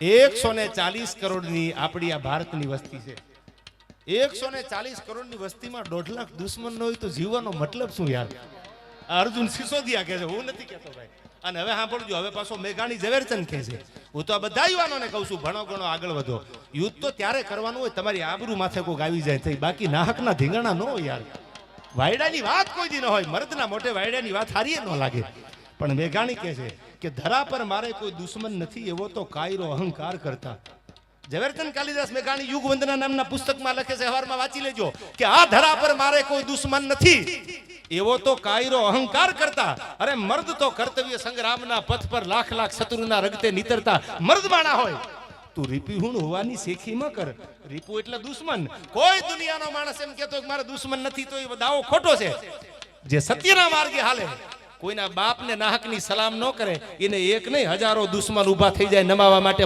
એકસો ને ચાલીસ કરોડની આપણી આ ભારતની વસ્તી છે. એકસો ને ચાલીસ કરોડની વસ્તીમાં દોઢ લાખ દુશ્મન હોય તો જીવવાનો મતલબ શું યાર? અર્જુન સિસોદિયા કહે છે, હું નથી કહેતો ભાઈ. અને હવે સાંભળજો, હવે પાછો મેઘાણી ઝવેરચંદ કહે છે. હું તો આ બધા યુવાનોને કહું છું, ભણો, ગણો, આગળ વધો. યુદ્ધ તો ત્યારે કરવાનું હોય, તમારી આબરૂ માથે કોઈક આવી જાય થઈ બાકી નાહકના ધીંગણા ન હોય યાર. વાયડાની વાત કોઈ દી ન હોય, મર્દના મોટે વાયડાની વાત હારીએ ન લાગે. પણ મેઘાણી કહે છે કે ધરા પર મારે કોઈ દુશ્મન નથી, એવો તો કાયરો અહંકાર કરતા. ઝવેરચંદ કાલિદાસ મેઘાણી યુગ વંદના નામના પુસ્તકમાં લખે છે હવારમાં વાંચી લેજો, કે આ ધરા પર મારે કોઈ દુશ્મન નથી, એવો તો કાયરો અહંકાર કરતા. અરે મર્દ તો કર્તવ્ય સંગ્રામના પથ પર લાખ લાખ શત્રુના રગતે નીતરતા. મર્દ માણા હોય. તું રીપી હું હોવાની શેખી માં કર. રીપુ એટલે દુશ્મન. કોઈ દુનિયાનો માણસ એમ કહેતો કે મારે દુશ્મન નથી, તો એ દાવો ખોટો છે. જે સત્યના માર્ગે હાલે. કોઈના બાપને નાહકની સલામ ન કરે, એને એક નહીં, હજારો દુશ્મન ઊભા થઈ જાય નમાવા માટે.